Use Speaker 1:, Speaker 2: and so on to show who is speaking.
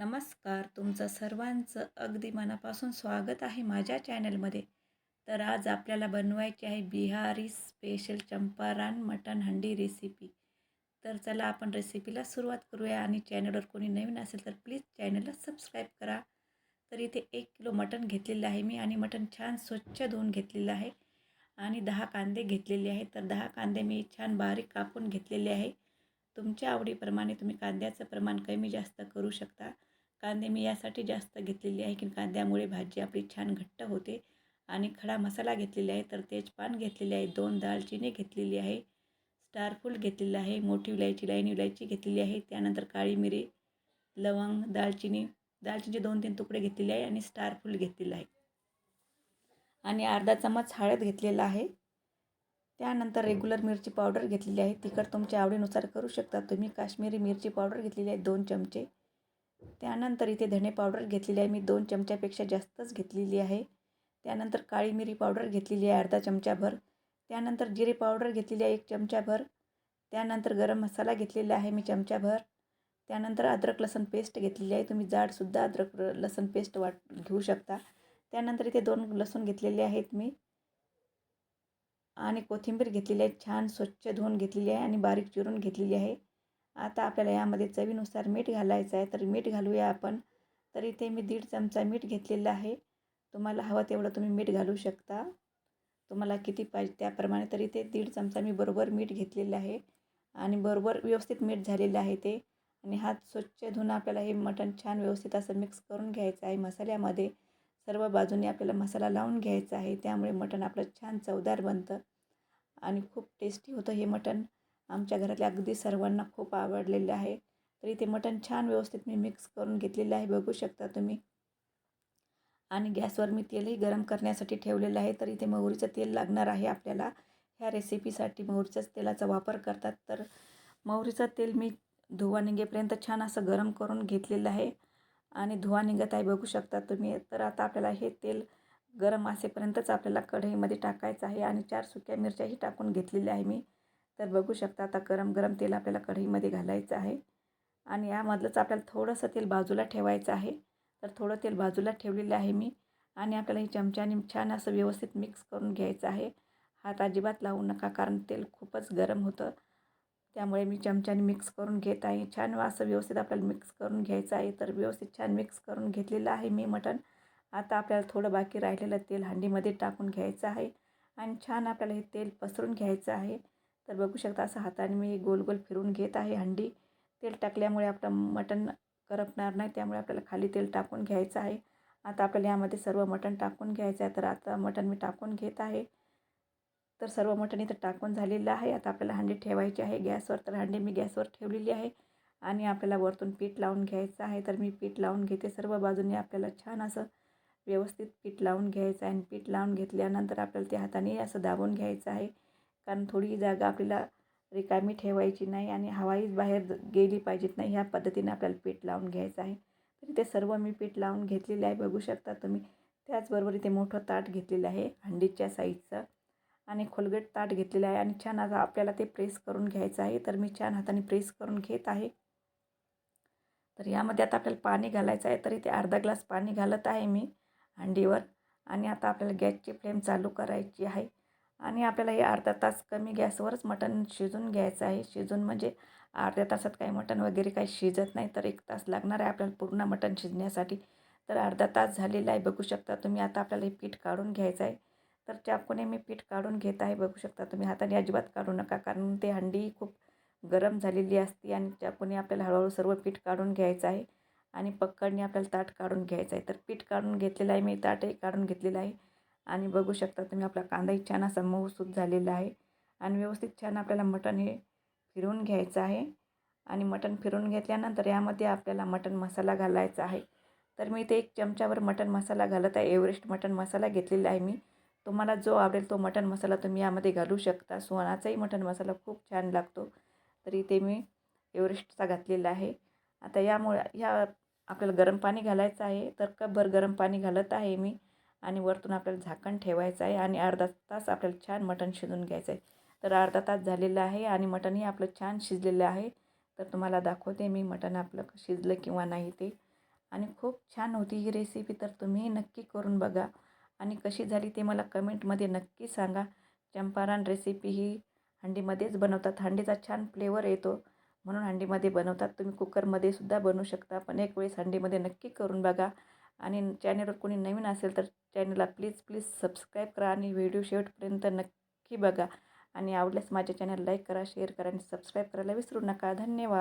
Speaker 1: नमस्कार. तुमचं सर्वांचं अगदी मनापासून स्वागत आहे माझ्या चॅनलमध्ये. तर आज आपल्याला बनवायची आहे बिहारी स्पेशल चंपारण मटण हंडी रेसिपी. तर चला आपण रेसिपीला सुरुवात करूया आणि चॅनलवर कोणी नवीन असेल तर प्लीज चॅनलला सबस्क्राईब करा. तर इथे एक किलो मटण घेतलेलं आहे मी आणि मटण छान स्वच्छ धुवून घेतलेलं आहे आणि दहा कांदे घेतलेले आहे तर दहा कांदे मी छान बारीक कापून घेतलेले आहे. तुमच्या आवडीप्रमाणे तुम्ही कांद्याचं प्रमाण कमी जास्त करू शकता. कांदे मी यासाठी जास्त घेतलेली आहे की कांद्यामुळे भाजी आपली छान घट्ट होते आणि खडा मसाला घेतलेला आहे. तर तेजपान घेतलेले आहे दोन दालचिनी घेतलेली आहे स्टारफूल घेतलेलं आहे मोठी इलायची लाईन इलायची घेतलेली आहे त्यानंतर काळी मिरी लवंग दालचिनी दालचिनीचे दोन तीन तुकडे घेतलेले आहे आणि स्टारफूल घेतलेलं आहे. आणि अर्धा चमच हळद घेतलेला आहे. त्यानंतर रेग्युलर मिरची पावडर घेतलेली आहे. तिखट तुमच्या आवडीनुसार करू शकता. तुम्ही काश्मीरी मिरची पावडर घेतलेली आहे दोन चमचे. त्यानंतर इथे धणे पावडर घेतलेली आहे. मी दोन चमच्यापेक्षा जास्तच घेतलेली आहे. त्यानंतर काळी मिरी पावडर घेतलेली आहे अर्धा चमचाभर. त्यानंतर जिरे पावडर घेतलेली आहे एक चमचाभर. त्यानंतर गरम मसाला घेतलेला आहे मी चमचाभर. त्यानंतर अद्रक लसण पेस्ट घेतलेली आहे. तुम्ही जाडसुद्धा अद्रक लसण पेस्ट वाट घेऊ शकता. त्यानंतर इथे दोन लसूण घेतलेले आहेत मी. आणि कोथिंबीर घेतलेली आहे. छान स्वच्छ धुवून घेतलेली आहे आणि बारीक चिरून घेतलेली आहे. आता आपल्याला यामध्ये चवीनुसार मीठ घालायचं आहे. तर मीठ घालूया आपण. तर इथे मी दीड चमचा मीठ घेतलेलं आहे. तुम्हाला हवं तेवढं तुम्ही मीठ घालू शकता. तुम्हाला किती पाहिजे त्याप्रमाणे. तरी ते दीड चमचा मी बरोबर मीठ घेतलेलं आहे. आणि बरोबर व्यवस्थित मीठ झालेलं आहे ते. आणि हात स्वच्छ धुवून आपल्याला हे मटण छान व्यवस्थित असं मिक्स करून घ्यायचं आहे मसाल्यामध्ये. सर्व बाजूने आपल्याला मसाला लावून घ्यायचा आहे. त्यामुळे मटण आपलं छान चवदार बनतं. आणि खूप टेस्टी होतं हे मटण. आमच्या घरातल्या अगदी सर्वांना खूप आवडलेले आहे. तर इथे मटण छान व्यवस्थित मी मिक्स करून घेतलेलं आहे. बघू शकता तुम्ही. आणि गॅसवर मी तेलही गरम करण्यासाठी ठेवलेलं आहे. तर इथे मोहरीचं तेल लागणार आहे आपल्याला. ह्या रेसिपीसाठी मोहरीच्याच तेलाचा वापर करतात. तर मोहरीचं तेल मी धुवा निघेपर्यंत छान असं गरम करून घेतलेलं आहे. आणि धुवा निघत आहे बघू शकता तुम्ही. तर आता आपल्याला हे तेल गरम असेपर्यंतच आपल्याला कढईमध्ये टाकायचं आहे. आणि चार सुक्या मिरच्याही टाकून घेतलेल्या आहे मी. तर बघू शकता आता गरम गरम तेल आपल्याला कढईमध्ये घालायचं आहे. आणि यामधलंच आपल्याला थोडंसं तेल बाजूला ठेवायचं आहे. तर थोडं तेल बाजूला ठेवलेलं आहे मी. आणि आपल्याला हे चमच्याने छान असं व्यवस्थित मिक्स करून घ्यायचं आहे. हात अजिबात लावू नका कारण तेल खूपच गरम होतं. त्यामुळे मी चमच्याने मिक्स करून घेत आहे. छान असं व्यवस्थित आपल्याला मिक्स करून घ्यायचं आहे. तर व्यवस्थित छान मिक्स करून घेतलेलं आहे मी मटण. आता आपल्याला थोडं बाकी राहिलेलं तेल हंडीमध्ये टाकून घ्यायचं आहे. आणि छान आपल्याला हे तेल पसरून घ्यायचं आहे. तर बघू शकता असं हाताने मी गोल गोल फिरून घेत आहे. हंडी तेल टाकल्यामुळे आपलं मटण करपणार नाही त्यामुळे आपल्याला खाली तेल टाकून घ्यायचं आहे. आता आपल्याला यामध्ये सर्व मटण टाकून घ्यायचं आहे तर आता मटण मी टाकून घेत आहे. तर सर्व मटण इथं टाकून झालेलं आहे. आता आपल्याला हंडी ठेवायची आहे. गॅसवर तर हंडी मी गॅसवर ठेवलेली आहे. आणि आपल्याला वरतून पीठ लावून घ्यायचं आहे. तर मी पीठ लावून घेते. सर्व बाजूने आपल्याला छान असं व्यवस्थित पीठ लावून घ्यायचं आहे. आणि पीठ लावून घेतल्यानंतर आपल्याला ते हाताने असं दाबून घ्यायचं आहे. कारण थोडी जागा आपल्याला रिकामी ठेवायची नाही आणि हवाईच बाहेर गेली पाहिजेत नाही ह्या पद्धतीने आपल्याला पीठ लावून घ्यायचं आहे. तर इथे सर्व मी पीठ लावून घेतलेले आहे बघू शकता तुम्ही. त्याचबरोबर इथे मोठं ताट घेतलेलं आहे हंडीच्या साईजचं. आणि खोलगट ताट घेतलेलं आहे आणि छान आता आपल्याला ते प्रेस करून घ्यायचं आहे. तर मी छान हाताने प्रेस करून घेत आहे. तर यामध्ये आता आपल्याला पाणी घालायचं आहे. तर इथे अर्धा ग्लास पाणी घालत आहे मी हंडीवर. आणि आता आपल्याला गॅसची फ्लेम चालू करायची आहे. आणि आपल्याला हे अर्धा तास कमी गॅसवरच मटण शिजून घ्यायचं आहे. शिजून म्हणजे अर्ध्या तासात काही मटण वगैरे काही शिजत नाही तर एक तास लागणार आहे आपल्याला पूर्ण मटण शिजण्यासाठी. तर अर्धा तास झालेला आहे बघू शकता तुम्ही. आता आपल्याला हे पीठ काढून घ्यायचं आहे. तर चाकूने मी पीठ काढून घेत आहे बघू शकता तुम्ही. हाताने अजिबात काढू नका कारण ते हंडी खूप गरम झालेली असते आणि चाकूने आपल्याला हळूहळू सर्व पीठ काढून घ्यायचं आहे. आणि पक्कडने आपल्याला ताट काढून घ्यायचं आहे. तर पीठ काढून घेतलेलं आहे मी ताटही काढून घेतलेलं आहे. आणि बघू शकता तुम्ही आपला कांदाही छान असा मऊसूत झालेला आहे. आणि व्यवस्थित छान आपल्याला मटण हे फिरवून घ्यायचं आहे. आणि मटण फिरवून घेतल्यानंतर यामध्ये आपल्याला मटण मसाला घालायचा आहे. तर मी ते एक चमच्यावर मटण मसाला घालत आहे. एव्हरेस्ट मटण मसाला घेतलेला आहे मी. तुम्हाला जो आवडेल तो मटण मसाला तुम्ही यामध्ये घालू शकता. सोनाचाही मटण मसाला खूप छान लागतो. तरी ते मी एव्हरेस्टचा घातलेला आहे. आता यामुळे ह्या आपल्याला गरम पाणी घालायचं आहे. तर कपभर गरम पाणी घालत आहे मी. आणि वरतून आपल्याला झाकण ठेवायचं आहे आणि अर्धा तास आपल्याला छान मटण शिजून घ्यायचं आहे. तर अर्धा तास झालेला आहे आणि मटणही आपलं छान शिजलेलं आहे. तर तुम्हाला दाखवते मी मटण आपलं शिजलं किंवा नाही ते. आणि खूप छान होती ही रेसिपी तर तुम्ही नक्की करून बघा. आणि कशी झाली ते मला कमेंटमध्ये नक्की सांगा. चंपारण रेसिपी ही हंडीमध्येच बनवतात. हंडीचा छान फ्लेवर येतो. म्हणून हंडीमध्ये बनवतात. तुम्ही कुकरमध्ये सुद्धा बनवू शकता. पण एक वेळेस हंडीमध्ये नक्की करून बघा. आणि चॅनलवर कोणी नवीन असेल तर चॅनलला प्लीज प्लीज सबस्क्राईब करा आणि व्हिडिओ शेवटपर्यंत नक्की बघा. आणि आवडल्यास माझ्या चॅनल लाईक करा शेअर करा आणि सबस्क्राईब करायला विसरू नका. धन्यवाद.